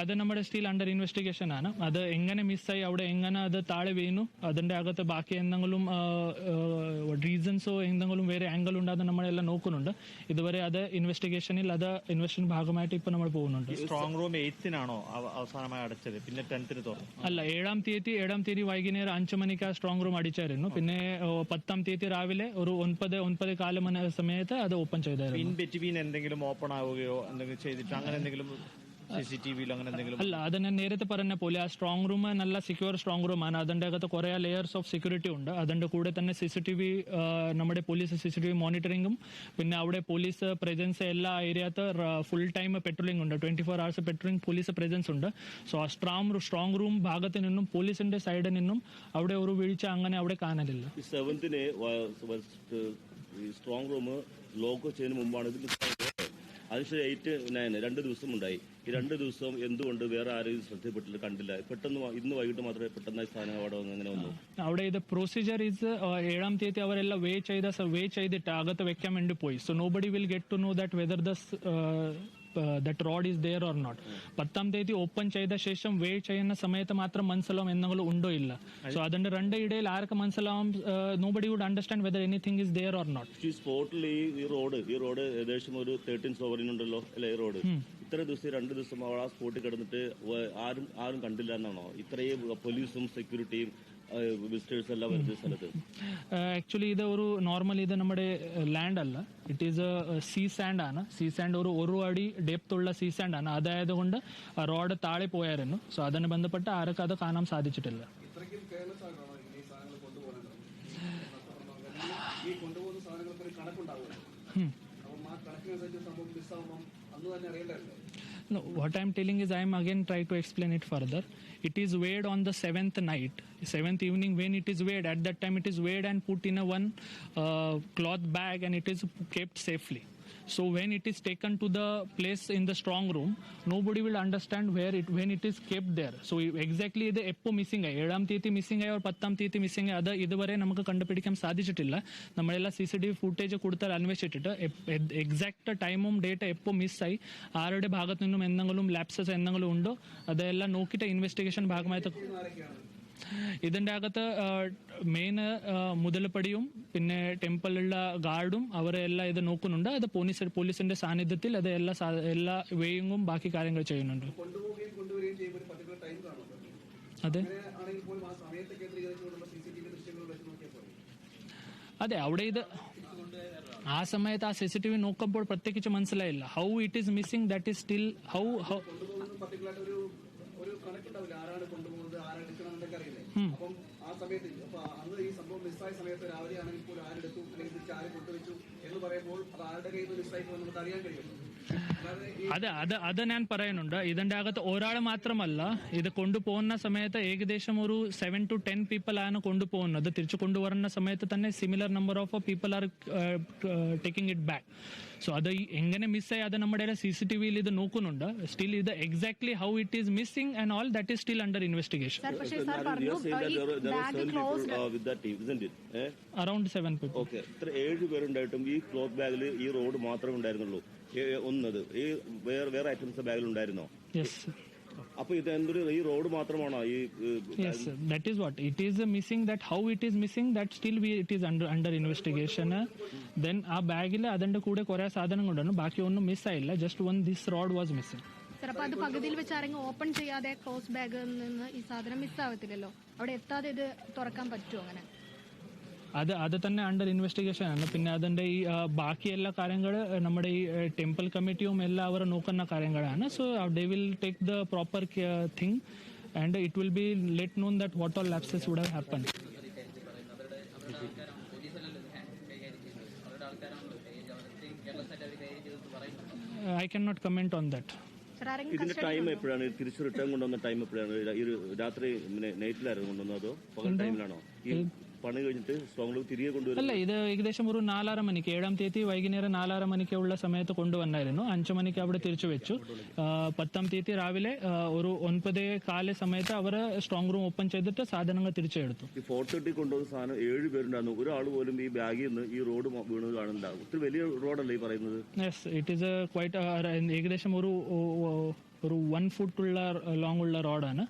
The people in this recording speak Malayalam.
അത് നമ്മുടെ സ്റ്റിൽ അണ്ടർ ഇൻവെസ്റ്റിഗേഷൻ ആണ്. അത് എങ്ങനെ മിസ്സായി അവിടെ എങ്ങനെ അത് താഴെ വീണു അതിന്റെ അകത്ത് ബാക്കി എന്തെങ്കിലും റീസൺസോ എന്തെങ്കിലും വേറെ ആംഗിൾ ഉണ്ടോ അത് നമ്മളെല്ലാം നോക്കുന്നുണ്ട്. ഇതുവരെ അത് ഇൻവെസ്റ്റിഗേഷനിൽ അത് ഇൻവെസ്റ്റിഗേഷൻ ഭാഗമായിട്ട് ഇപ്പൊ നമ്മൾ പോകുന്നുണ്ട്. സ്ട്രോങ് റൂം എയ്ത്തിനാണോ അവസാനമായി അടച്ചത്? പിന്നെ ടെൻത്തിന് തുറന്നു. അല്ല ഏഴാം തീയതി ഏഴാം തീയതി വൈകുന്നേരം അഞ്ചു മണിക്ക് ആ സ്ട്രോങ് റൂം അടിച്ചായിരുന്നു. പിന്നെ പത്താം തീയതി രാവിലെ ഒരു ഒൻപത് ഒൻപത് കാല സമയത്ത് അത് ഓപ്പൺ ചെയ്തായിരുന്നു. ഇൻ ബിറ്റ്വീൻ എന്തെങ്കിലും ഓപ്പൺ ആവുകയോ എന്തെങ്കിലും ചെയ്തിട്ട് അങ്ങനെ എന്തെങ്കിലും സി സി ടി വിയിൽ അങ്ങനെ എന്തെങ്കിലും അല്ല അത് ഞാൻ നേരത്തെ പറഞ്ഞ പോലെ ആ സ്ട്രോങ് റൂം നല്ല സെക്യൂർ സ്ട്രോങ് റൂം ആണ്. അതിന്റെ അകത്ത് കുറെ ലെയേഴ്സ് ഓഫ് സെക്യൂരിറ്റി ഉണ്ട്. അതിന്റെ കൂടെ തന്നെ സി സി ടി വി നമ്മുടെ police C C T V മോണിറ്ററിംഗും പിന്നെ അവിടെ പോലീസ് പ്രസൻസ് എല്ലാ ഏരിയത്ത് ഫുൾ ടൈം പെട്രോളിംഗ് ഉണ്ട്. Twenty four hours patrolling police presence ഉണ്ട്. സോ ആ സ്ട്രോങ് സ്ട്രോങ് റൂം ഭാഗത്ത് നിന്നും പോലീസിന്റെ സൈഡിൽ നിന്നും അവിടെ ഒരു വീഴ്ച അങ്ങനെ അവിടെ കാണലില്ല. സെവന്തിന് സ്ട്രോങ് റൂം ലോക്ക് ചെയ്യുന്നതിന് മുമ്പാണ് ഇത് മിസ്സായത് അതിനുശേഷം എയ്റ്റ് നയൻ രണ്ട് ദിവസം ഉണ്ടായി. ഈ രണ്ട് ദിവസം എന്തുകൊണ്ട് വേറെ ആരെയും ശ്രദ്ധപ്പെട്ടില്ല കണ്ടില്ല. പെട്ടെന്ന് ഇന്ന് വൈകിട്ട് മാത്രമേ പെട്ടെന്ന് സ്ഥാനം അവിടെ അങ്ങനെ വന്നു. അവിടെ ഇത് പ്രൊസീജിയർ ഇസ് ഏഴാം തീയതി അവരെല്ലാം വേ ചെയ്ത വേ ചെയ്തിട്ട് അകത്ത് വെക്കാൻ വേണ്ടി പോയി. So nobody will get to know that whether the that road is there or not പത്താം തീയതി ഓപ്പൺ ചെയ്ത ശേഷം വേ ചെയ്യുന്ന സമയത്ത് മാത്രം മനസ്സിലാവും എന്തെങ്കിലും ഉണ്ടോ ഇല്ല. സോ അതിന്റെ രണ്ട് ഇടയിൽ ആർക്ക് മനസ്സിലാവും nobody would understand whether anything is there or not ഈ സ്പോട്ടിൽ ഈ റോഡ് ഈ റോഡ് ഏകദേശം ഒരു തേർട്ടീൻ സോവറിൻ ഉണ്ടല്ലോ അല്ലെ ഈ റോഡ്? ഇത്ര ദിവസം രണ്ട് ദിവസം അവൾ ആ സ്പോട്ടിൽ കിടന്നിട്ട് ആരും ആരും കണ്ടില്ല എന്നാണോ? ഇത്രയും പോലീസും സെക്യൂരിറ്റിയും വിസിറ്റേഴ്സ് എല്ലാം വരുന്ന സ്ഥലത്ത്. ആക്ച്വലി ഇത് ഒരു നോർമൽ ഇത് നമ്മുടെ ലാൻഡ് അല്ല. ഇറ്റ് ഈസ് സീ സാൻഡ് ആണ്. സീ സാൻഡ് ഒരു ഒരു അടി ഡെപ്ത് ഉള്ള സീ സാൻഡ് ആണ്. അതായത് കൊണ്ട് റോഡ് താഴെ പോയായിരുന്നു. സോ അതിന് ബന്ധപ്പെട്ട് ആർക്കും അത് കാണാൻ സാധിച്ചിട്ടില്ല. ഈ കൊണ്ടുപോകുന്ന സാധനങ്ങൾക്ക് ഒരു കണക്കുണ്ടാവുമല്ലോ. അപ്പം ആ കണക്കിനനുസരിച്ച് സംഭവം മിസ്സാവുമ്പം അന്ന് തന്നെ അറിയേണ്ടതല്ലേ No, what I'm telling is I'm again try to explain it further. It is weighed on the seventh night, seventh evening when it is weighed. At that time, it is weighed and put in a one uh, cloth bag and it is kept safely. So when it is taken to the place in the strong room, nobody will understand where it when it is kept there. So exactly ഇത് എപ്പോ മിസ്സിംഗ് ആയി ഏഴാം തീയതി മിസ്സിംഗ് ആയി or പത്താം തീയതി മിസ്സിംഗ് ആയി അത് ഇതുവരെ നമുക്ക് കണ്ടുപിടിക്കാൻ സാധിച്ചിട്ടില്ല നമ്മളെല്ലാം C C T V footage കൊടുത്താൽ അന്വേഷിച്ചിട്ട് എക്സാക്ട് ടൈമും ഡേറ്റ് എപ്പോ മിസ്സായി ആരുടെ ഭാഗത്തു നിന്നും എന്തെങ്കിലും ലാപ്സസ് എന്തെങ്കിലും ഉണ്ടോ അതെല്ലാം നോക്കിയിട്ട് ഇൻവെസ്റ്റിഗേഷൻ ഭാഗമായിട്ട് ഇതിന്റെ അകത്ത് മെയിൻ മുതലപ്പടിയും പിന്നെ ടെമ്പിളിലുള്ള ഗാർഡും അവരെല്ലാം ഇത് നോക്കുന്നുണ്ട്. അത് പോലീസ് പോലീസിന്റെ സാന്നിധ്യത്തിൽ അത് എല്ലാ എല്ലാ വേയിങ്ങും ബാക്കി കാര്യങ്ങൾ ചെയ്യുന്നുണ്ട്. അതെ. അതെ. അവിടെ ഇത് ആ സമയത്ത് ആ സി സി ടി വി നോക്കുമ്പോൾ പ്രത്യേകിച്ച് മനസ്സിലായില്ല. How it is missing that is still how how ഒരു കണക്കുണ്ടാവില്ല. ആരാണ് കൊണ്ടുപോകുന്നത് ആരെടുക്കണം എന്നൊക്കെ അറിയില്ലേ? അപ്പം ആ സമയത്ത് അപ്പൊ അന്ന് ഈ സംഭവം മിസ്സായ സമയത്ത് രാവിലെ ആണെങ്കിൽ പോലും ആരെടുത്തു? അല്ലെങ്കിൽ തിരിച്ച് ആര് കൊണ്ടുവച്ചു എന്ന് പറയുമ്പോൾ അത് ആരുടെ കയ്യിൽ നിന്ന് മിസ്സായി നമുക്ക് അറിയാൻ കഴിയും. അത് അത് അത് ഞാൻ പറയുന്നുണ്ട് ഇതിന്റെ അകത്ത് ഒരാൾ മാത്രമല്ല ഇത് കൊണ്ടുപോകുന്ന സമയത്ത് ഏകദേശം ഒരു സെവൻ ടു ടെൻ പീപ്പിൾ ആണ് കൊണ്ടുപോകുന്നത്. തിരിച്ചു കൊണ്ടുവരുന്ന സമയത്ത് തന്നെ similar number of people are taking it back so അത് എങ്ങനെ മിസ്സായി അത് നമ്മുടെ സി സി ടി വിയിൽ ഇത് നോക്കുന്നുണ്ട് സ്റ്റിൽ ഇത് exactly how it is missing and all that is still under investigation? Around seven ഇത്ര ഏഴ് പേരുണ്ടായിട്ടും ഈ ക്ലോത്ത് ബാഗിൽ ഈ റോഡ് മാത്രമേ ഉണ്ടായിരുന്നുള്ളൂ. ഒന്നത്. ഈ വേറെ വേറെ ഐറ്റംസ് ബാഗിൽ ഉണ്ടായിരുന്നോ അപ്പൊ ഇത് എന്തൊരു ഈ റോഡ് മാത്രമാണോ? ഈ that is what it is missing that how it is missing that still we it is under under investigation then ആ ബാഗിൽ അതിന്റെ കൂടെ കുറെ സാധനങ്ങളുണ്ടായിരുന്നു ബാക്കി ഒന്നും മിസ് ആയില്ല. Just one this road was missing sir അപ്പൊ അത് പകുതിയിൽ വെച്ച് ആരെങ്കിലും ഓപ്പൺ ചെയ്യാതെ ക്ലോസ് ബാഗിൽ നിന്ന് ഈ സാധനം മിസ് മിസ്സാവത്തില്ലല്ലോ അവിടെ എത്താതെ ഇത് തുറക്കാൻ പറ്റുമോ അങ്ങനെ? അത് അത് തന്നെ അണ്ടർ ഇൻവെസ്റ്റിഗേഷൻ ആണ്. പിന്നെ അതിന്റെ ഈ ബാക്കി എല്ലാ കാര്യങ്ങൾ നമ്മുടെ ഈ ടെമ്പിൾ കമ്മിറ്റിയും എല്ലാം അവർ നോക്കുന്ന കാര്യങ്ങളാണ്. So they will take the proper thing and it will be let known that what all lapses would have happen I can not comment on that ഇതിന്റെ ടൈം എപ്പോഴാണ്? തിരിച്ചു റിട്ടേൺ കൊണ്ടുവന്ന ടൈം എപ്പോഴാണ്? ഒരു രാത്രി നൈറ്റിലായിരുന്നു കൊണ്ടുവന്നത് അതോ പകൽ ടൈമിലാണോ പണി കഴിഞ്ഞിട്ട് സ്ട്രോങ് തിരികെ കൊണ്ടുവരും അല്ല ഇത് ഏകദേശം ഒരു നാലര മണിക്ക് ഏഴാം തീയതി വൈകുന്നേരം നാലര മണിക്ക് ഉള്ള സമയത്ത് കൊണ്ടുവന്നായിരുന്നു. അഞ്ചു മണിക്ക് അവിടെ തിരിച്ചു വെച്ചു. പത്താം തീയതി രാവിലെ ഒരു ഒൻപത് കാല സമയത്ത് അവർ സ്ട്രോങ് റൂം ഓപ്പൺ ചെയ്തിട്ട് സാധനങ്ങൾ തിരിച്ചെടുത്തു. ഈ ഫോർ തേർട്ടി കൊണ്ടുവന്ന സാധനം ഏഴ് പേരുണ്ടായിരുന്നു. ഒരാൾ പോലും ഈ ബാഗിൽ നിന്ന് ഈ റോഡ് വീണു വീണത് കാണുന്നില്ല. ഒത്തിരി വലിയ റോഡല്ലേ ഈ പറയുന്നത്? യെസ് ഇറ്റ് ഈസ് ക്വൈറ്റ് ഏകദേശം ഒരു ഒരു വൺ ഫുട്ടുള്ള ലോങ് ഉള്ള റോഡാണ്.